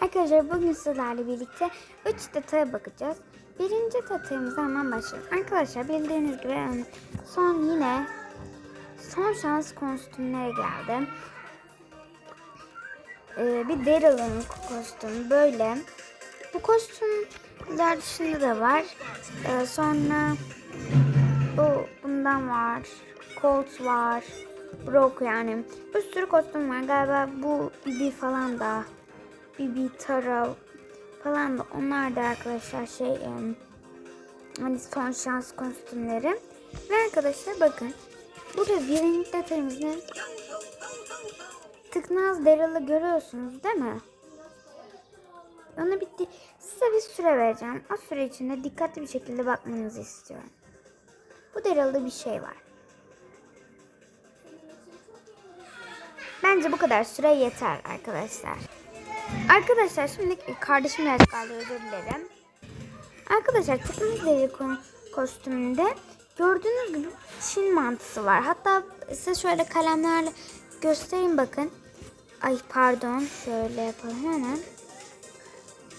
Arkadaşlar bugün sizlerle birlikte 3 detaya bakacağız. Birinci detayımıza hemen başlayalım. Arkadaşlar bildiğiniz gibi son yine son şans kostümlere geldi. Ee, bir Daryl'ın kostümü böyle. Bu kostümler dışında da var. Ee, sonra bu bundan var. Colt var. Brock yani. Bir sürü kostüm var. Galiba bu Bibi falan da. Bibi, Tara falan da. Onlar da arkadaşlar şey hani son şans kostümleri. Ve arkadaşlar bakın. Burada birinci detayımız ne? Tıknaz Daryl'ı görüyorsunuz değil mi? Ona bitti. Size bir süre vereceğim. O süre içinde dikkatli bir şekilde bakmanızı istiyorum. Bu Daryl'da bir şey var. Bence bu kadar süre yeter arkadaşlar. Arkadaşlar şimdi kardeşim biraz kaldı özür dilerim. Arkadaşlar tıknaz deri ko- kostümünde gördüğünüz gibi Çin mantısı var. Hatta size şöyle kalemlerle göstereyim bakın. Ay pardon şöyle yapalım hemen.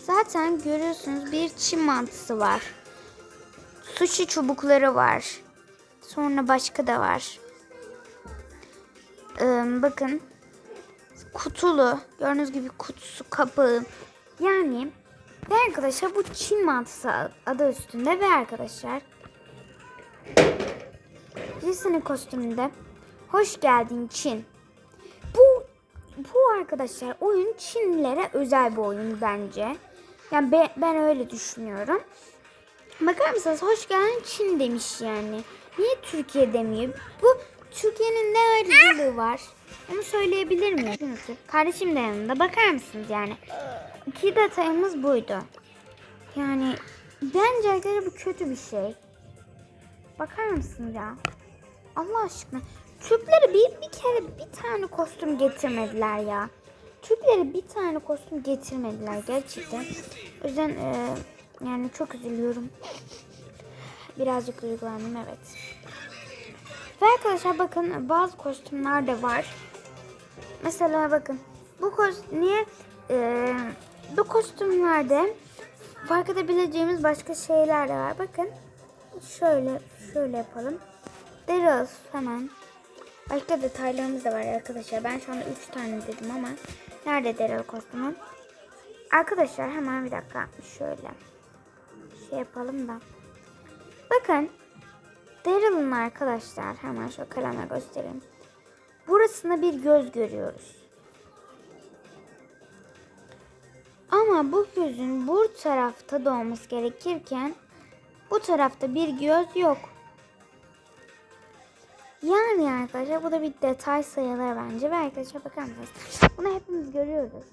Zaten görüyorsunuz bir Çin mantısı var. Sushi çubukları var. Sonra başka da var. Ee, bakın kutulu gördüğünüz gibi kutusu kapağı yani ve arkadaşlar bu Çin mantısı adı üstünde ve arkadaşlar Disney kostümünde hoş geldin Çin. Bu bu arkadaşlar oyun Çinlilere özel bir oyun bence. Yani ben, ben öyle düşünüyorum. Bakar mısınız hoş geldin Çin demiş yani. Niye Türkiye demiyor? Bu Türkiye'nin ne ayrıcalığı var? Onu söyleyebilir miyim? Kardeşim de yanında. Bakar mısınız yani? İki detayımız buydu. Yani bence arkadaşlar bu kötü bir şey. Bakar mısınız ya? Allah aşkına. Türklere bir, bir kere bir tane kostüm getirmediler ya. Türklere bir tane kostüm getirmediler gerçekten. O yüzden e, yani çok üzülüyorum. Birazcık duygulandım evet. Ve arkadaşlar bakın bazı kostümler de var. Mesela bakın bu kostüm niye e, bu kostümlerde fark edebileceğimiz başka şeyler de var. Bakın şöyle şöyle yapalım. Deriz hemen. Başka detaylarımız da var arkadaşlar. Ben şu anda 3 tane dedim ama nerede Daryl kostümü? Arkadaşlar hemen bir dakika şöyle şey yapalım da. Bakın Daryl'ın arkadaşlar hemen şu kalemle göstereyim. Burasında bir göz görüyoruz. Ama bu gözün bu tarafta da olması gerekirken bu tarafta bir göz yok. Yani arkadaşlar bu da bir detay sayılır bence. Ve arkadaşlar bakar mısınız? Bunu hepimiz görüyoruz.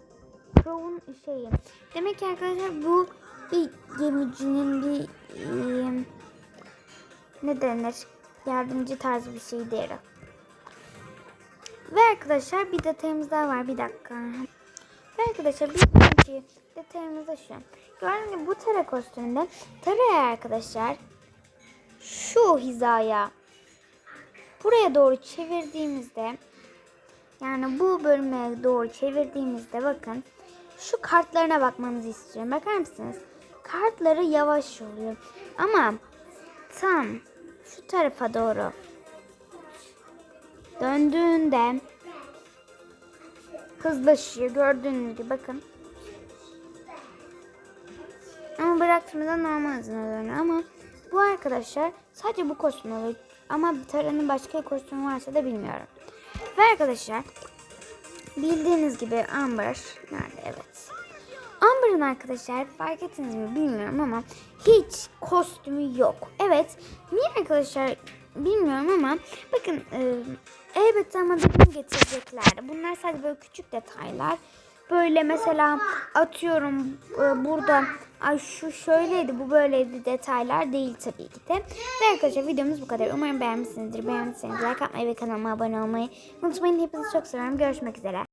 Crow'un şeyi. Demek ki arkadaşlar bu bir gemicinin bir e, ne denir? Yardımcı tarzı bir şey değil. Ve arkadaşlar bir detayımız daha var. Bir dakika. Ve arkadaşlar bir ikinci detayımız da şu. Gördüğünüz gibi bu Tara kostümünde Tara'ya arkadaşlar şu hizaya buraya doğru çevirdiğimizde yani bu bölüme doğru çevirdiğimizde bakın şu kartlarına bakmanızı istiyorum. Bakar mısınız? Kartları yavaş oluyor. Ama tam şu tarafa doğru döndüğünde hızlaşıyor. Gördüğünüz gibi bakın. Ama bıraktığımda normal hızına dönüyor. Ama bu arkadaşlar sadece bu kostüm oluyor. Ama Tara'nın başka kostümü varsa da bilmiyorum. Ve arkadaşlar bildiğiniz gibi Amber nerede? Evet. Amber'ın arkadaşlar fark ettiniz mi bilmiyorum ama hiç kostümü yok. Evet. Niye arkadaşlar bilmiyorum ama bakın e, elbette ama dedim getirecekler. Bunlar sadece böyle küçük detaylar. Böyle mesela atıyorum e, burada ay şu şöyleydi bu böyleydi detaylar değil tabii ki de. Ve arkadaşlar videomuz bu kadar. Umarım beğenmişsinizdir. Beğendiyseniz like atmayı ve kanalıma abone olmayı unutmayın. Hepinizi çok seviyorum. Görüşmek üzere.